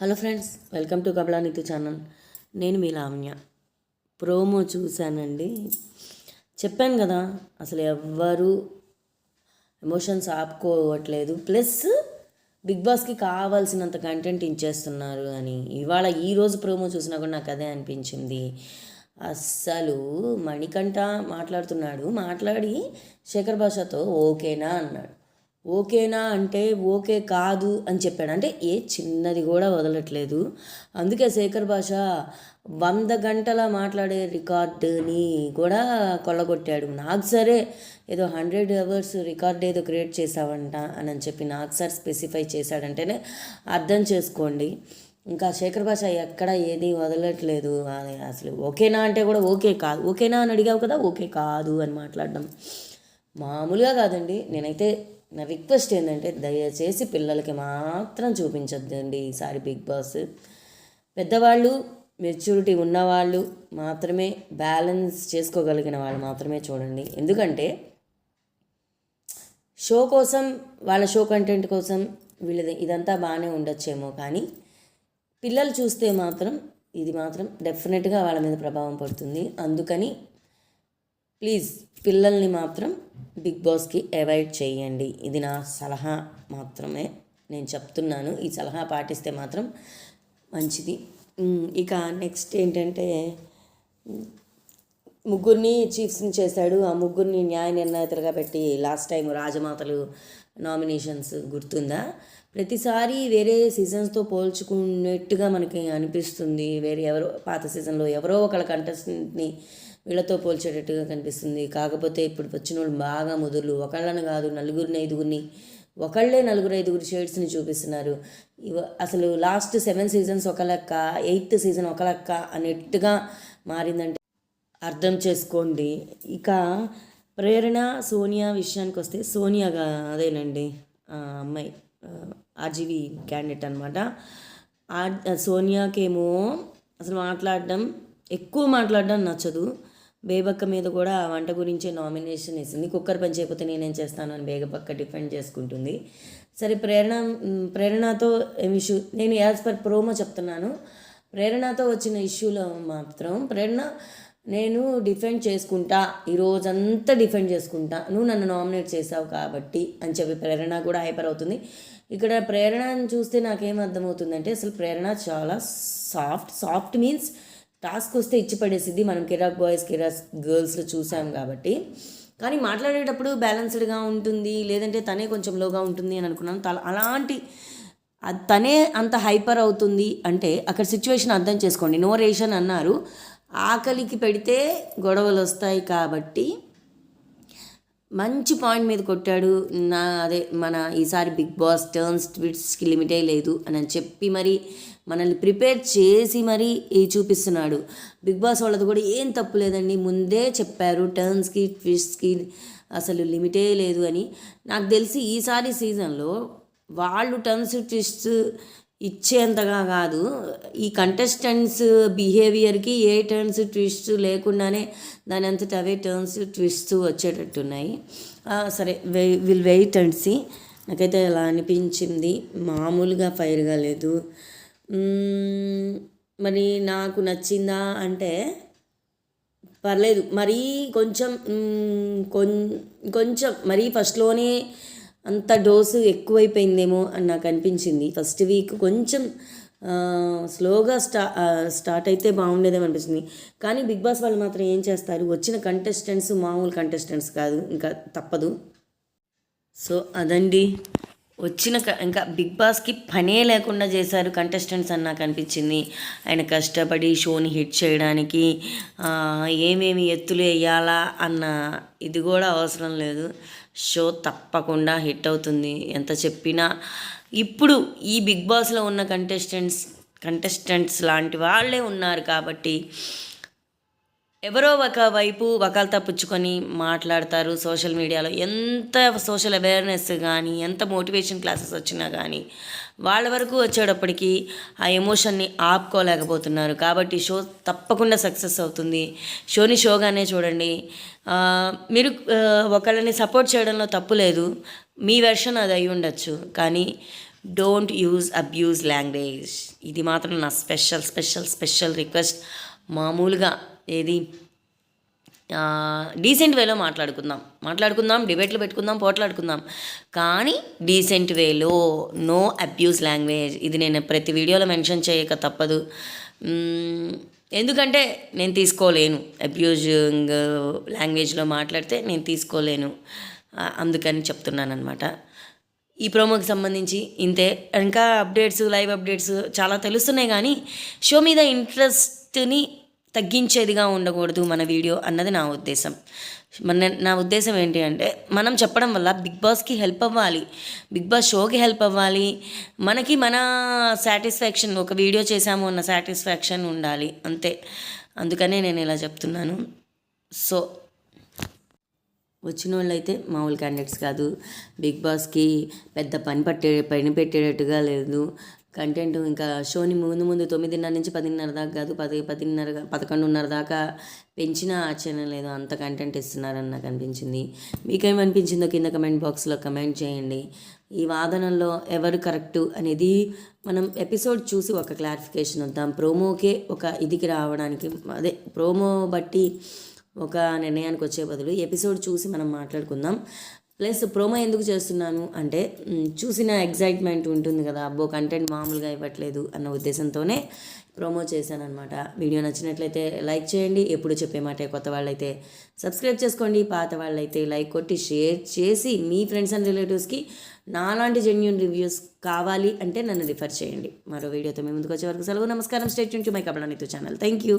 Hello friends welcome to కబలా నితు channel. నేను మీ లావణ్య. ప్రోమో చూశానండి. చెప్పాను కదా అసలు ఎవ్వరు ఎమోషన్స్ ఆపుకోవట్లేదు. ప్లస్ బిగ్ బాస్కి కావాల్సినంత కంటెంట్ ఇచ్చేస్తున్నారు అని. ఇవాళ ఈరోజు ప్రోమో చూసినా కూడా నాకు అదే అనిపించింది. అస్సలు మణికంఠ మాట్లాడుతున్నాడు. మాట్లాడి శేఖర్ భాషతో ఓకేనా అన్నాడు. ఓకేనా అంటే ఓకే కాదు అని చెప్పాడు. అంటే ఏ చిన్నది కూడా వదలట్లేదు. అందుకే శేఖర్ భాష వంద గంటల మాట్లాడే రికార్డుని కూడా కొల్లగొట్టాడు. నాకు సరే ఏదో హండ్రెడ్ అవర్స్ రికార్డ్ ఏదో క్రియేట్ చేసావంట అని చెప్పి నాకు సార్ స్పెసిఫై చేశాడంటేనే అర్థం చేసుకోండి. ఇంకా శేఖర్ భాష ఎక్కడ ఏది వదలట్లేదు అని అసలు ఓకేనా అంటే కూడా ఓకే కాదు ఓకేనా అని అడిగావు కదా ఓకే కాదు అని మాట్లాడడం. మామూలుగా కాదండి. నేనైతే నా రిక్వెస్ట్ ఏంటంటే దయచేసి పిల్లలకి మాత్రం చూపించొద్దండి ఈసారి బిగ్ బాస్. పెద్దవాళ్ళు మెచ్యూరిటీ ఉన్నవాళ్ళు మాత్రమే బ్యాలెన్స్ చేసుకోగలిగిన వాళ్ళు మాత్రమే చూడండి. ఎందుకంటే షో కోసం వాళ్ళ షో కంటెంట్ కోసం వీళ్ళది ఇదంతా బాగానే ఉండొచ్చేమో కానీ పిల్లలు చూస్తే మాత్రం ఇది మాత్రం డెఫినెట్గా వాళ్ళ మీద ప్రభావం పడుతుంది. అందుకని ప్లీజ్ పిల్లల్ని మాత్రం బిగ్ బాస్కి అవాయిడ్ చేయండి. ఇది నా సలహా మాత్రమే. నేను చెప్తున్నాను ఈ సలహా పాటిస్తే మాత్రం మంచిది. ఇక నెక్స్ట్ ఏంటంటే ముగ్గురిని చీఫ్స్ని చేశాడు. ఆ ముగ్గురిని న్యాయ నిర్ణేతలుగా పెట్టి లాస్ట్ టైం రాజమాతలు నామినేషన్స్ గుర్తుందా? ప్రతిసారి వేరే సీజన్స్తో పోల్చుకున్నట్టుగా మనకి అనిపిస్తుంది. వేరే ఎవరో పాత సీజన్లో ఎవరో ఒకళ్ళ కంటెస్టెంట్ని వీళ్ళతో పోల్చేటట్టుగా కనిపిస్తుంది. కాకపోతే ఇప్పుడు వచ్చిన వాళ్ళు బాగా ముదుర్లు. ఒకళ్ళని కాదు నలుగురిని ఐదుగురిని. ఒకళ్ళే నలుగురు ఐదుగురు షేడ్స్ని చూపిస్తున్నారు. ఇవ అసలు లాస్ట్ సెవెన్ సీజన్స్ ఒక లెక్క ఎయిత్ సీజన్ ఒక లెక్క అనేట్టుగా మారిందంటే అర్థం చేసుకోండి. ఇక ప్రేరణ సోనియా విషయానికి వస్తే సోనియా అదేనండి. అమ్మాయి ఆర్జీవి క్యాండిడేట్ అనమాట సోనియాకేమో అసలు మాట్లాడడం ఎక్కువ మాట్లాడడం నచ్చదు. బేబక్క మీద కూడా ఆ వంట గురించే నామినేషన్ వేసింది. కుక్కర్ పని చేయకపోతే నేనేం చేస్తాను అని బేగపక్క డిఫెండ్ చేసుకుంటుంది. సరే ప్రేరణ ప్రేరణతో ఇష్యూ నేను యాజ్ పర్ ప్రోమో చెప్తున్నాను. ప్రేరణతో వచ్చిన ఇష్యూలో మాత్రం ప్రేరణ నేను డిఫెండ్ చేసుకుంటా ఈ రోజంతా డిఫెండ్ చేసుకుంటా నువ్వు నన్ను నామినేట్ చేసావు కాబట్టి అని చెప్పి ప్రేరణ కూడా హైపర్ అవుతుంది. ఇక్కడ ప్రేరణను చూస్తే నాకేం అర్థమవుతుందంటే అసలు ప్రేరణ చాలా సాఫ్ట్ సాఫ్ట్ మీన్స్ టాస్క్ వస్తే ఇచ్చి పడేసిద్ది. మనం కిరాక్ బాయ్స్ కిరాక్ గర్ల్స్లో చూసాం కాబట్టి. కానీ మాట్లాడేటప్పుడు బ్యాలెన్స్డ్గా ఉంటుంది. లేదంటే తనే కొంచెం లోగా ఉంటుంది అని అనుకున్నాను. తల అలాంటి అది తనే అంత హైపర్ అవుతుంది అంటే అక్కడ సిచ్యువేషన్ అర్థం చేసుకోండి. నో రేషన్ అన్నారు. ఆకలికి పెడితే గొడవలు వస్తాయి కాబట్టి మంచి పాయింట్ మీద కొట్టాడు. నా అదే మన ఈసారి బిగ్ బాస్ టర్న్స్ ట్విట్స్కి లిమిటే లేదు అని చెప్పి మరి మనల్ని ప్రిపేర్ చేసి మరి చూపిస్తున్నాడు. బిగ్ బాస్ వాళ్ళది కూడా ఏం తప్పు లేదండి. ముందే చెప్పారు టర్న్స్కి ట్విట్స్కి అసలు లిమిటే లేదు అని. నాకు తెలిసి ఈసారి సీజన్లో వాళ్ళు టర్న్స్ ట్విస్ట్ ఇచ్చేంతగా కాదు. ఈ కంటెస్టెంట్స్ బిహేవియర్కి ఏ టర్న్స్ ట్విస్ట్ లేకుండానే దాని అంతటా అవే టర్న్స్ ట్విస్ట్ వచ్చేటట్టున్నాయి. సరే we will wait and see నాకైతే అలా అనిపించింది. మామూలుగా ఫైర్గా లేదు. మరి నాకు నచ్చిందా అంటే పర్లేదు. మరీ కొంచెం కొం- కొంచెం మరీ ఫస్ట్లోనే అంత డోసు ఎక్కువైపోయిందేమో అని నాకు అనిపించింది. ఫస్ట్ వీక్ కొంచెం స్లోగా స్టా స్టార్ట్ అయితే బాగుండేదేమో అనిపిస్తుంది కానీ బిగ్ బాస్ వాళ్ళు మాత్రం ఏం చేస్తారు? వచ్చిన కంటెస్టెంట్స్ మామూలు కంటెస్టెంట్స్ కాదు ఇంకా తప్పదు. సో అదండి. వచ్చిన క- ఇంకా బిగ్ బాస్కి పనే లేకుండా చేశారు కంటెస్టెంట్స్ అని నాకు అనిపించింది. ఆయన కష్టపడి షోని హిట్ చేయడానికి ఏమేమి ఎత్తులు వేయాలా అన్న ఇది కూడా అవసరం లేదు. షో తప్పకుండా హిట్ అవుతుంది. ఎంత చెప్పినా ఇప్పుడు ఈ బిగ్ బాస్లో ఉన్న కంటెస్టెంట్స్ కంటెస్టెంట్స్ లాంటి వాళ్ళే ఉన్నారు కాబట్టి ఎవరో ఒక వైపు వకాలతా పుచ్చుకొని మాట్లాడతారు సోషల్ మీడియాలో. ఎంత సోషల్ అవేర్నెస్ కానీ ఎంత మోటివేషన్ క్లాసెస్ వచ్చినా కానీ వాళ్ళ వరకు వచ్చేటప్పటికి ఆ ఎమోషన్ని ఆపుకోలేకపోతున్నారు. కాబట్టి షో తప్పకుండా సక్సెస్ అవుతుంది. షోని షోగానే చూడండి. మీరు ఒకళ్ళని సపోర్ట్ చేయడంలో తప్పు లేదు. మీ వెర్షన్ అది అయి ఉండొచ్చు. కానీ డోంట్ యూజ్ అబ్యూజ్ లాంగ్వేజ్. ఇది మాత్రం నా స్పెషల్ స్పెషల్ స్పెషల్ రిక్వెస్ట్. మామూలుగా ఏది? డీసెంట్ వేలో మాట్లాడుకుందాం. మాట్లాడుకుందాం డిబేట్లు పెట్టుకుందాం పోట్లాడుకుందాం. కానీ డీసెంట్ వేలో నో అబ్యూస్ లాంగ్వేజ్ ఇది నేను ప్రతి వీడియోలో మెన్షన్ చేయక తప్పదు. ఎందుకంటే నేను తీసుకోలేను. అబ్యూజింగ్ లాంగ్వేజ్లో మాట్లాడితే నేను తీసుకోలేను. అందుకని చెప్తున్నాను అనమాట ఈ ప్రోమోకి సంబంధించి ఇంతే. ఇంకా అప్డేట్స్ లైవ్ అప్డేట్స్ చాలా తెలుస్తున్నాయి కానీ షో మీద ఇంట్రెస్ట్ని తగ్గించేదిగా ఉండకూడదు మన వీడియో అన్నది నా ఉద్దేశం. మన నా ఉద్దేశం ఏంటి అంటే మనం చెప్పడం వల్ల బిగ్ బాస్కి హెల్ప్ అవ్వాలి. బిగ్ బాస్ షోకి హెల్ప్ అవ్వాలి. మనకి మన సాటిస్ఫాక్షన్ ఒక వీడియో చేశాము అన్న సాటిస్ఫాక్షన్ ఉండాలి. అంతే. అందుకనే నేను ఇలా చెప్తున్నాను. సో వచ్చిన వాళ్ళు అయితే మామూలు క్యాండిడేట్స్ కాదు. బిగ్ బాస్కి పెద్ద పని పట్టే పని పెట్టేటట్టుగా లేదు. కంటెంట్ ఇంకా షోని ముందు ముందు తొమ్మిదిన్నర నుంచి పదిన్నర దాకా కాదు పది పదిన్నర పదకొండున్నర దాకా పెంచిన ఆశ్చర్యం లేదు అంత కంటెంట్ ఇస్తున్నారని నాకు అనిపించింది. మీకేమనిపించిందో కింద కమెంట్ బాక్స్లో కమెంట్ చేయండి. ఈ వాదనల్లో ఎవరు కరెక్టు అనేది మనం ఎపిసోడ్ చూసి ఒక క్లారిఫికేషన్ వద్దాం. ప్రోమోకే ఒక ఇదికి రావడానికి అదే ప్రోమో బట్టి ఒక నిర్ణయానికి వచ్చే బదులు ఎపిసోడ్ చూసి మనం మాట్లాడుకుందాం. ప్లస్ ప్రోమో ఎందుకు చేస్తున్నాను అంటే చూసిన ఎగ్జైట్మెంట్ ఉంటుంది కదా అబ్బో కంటెంట్ మామూలుగా ఇవ్వట్లేదు అన్న ఉద్దేశంతోనే ప్రోమో చేశానమాట వీడియో నచ్చినట్లయితే లైక్ చేయండి ఎప్పుడు చెప్పే మాట కొత్త వాళ్ళైతే సబ్స్క్రైబ్ చేసుకోండి పాత వాళ్ళైతే లైక్ కొట్టి షేర్ చేసి మీ ఫ్రెండ్స్ అండ్ రిలేటివ్స్కి నాలాంటి జెన్యున్ రివ్యూస్ కావాలి అంటే నన్ను రిఫర్ చేయండి. మరో వీడియోతో మీ ముందుకు వచ్చే వరకు సెలవు నమస్కారం స్టేట్ నుంచి మై కబలానితో ఛానల్ థ్యాంక్ యూ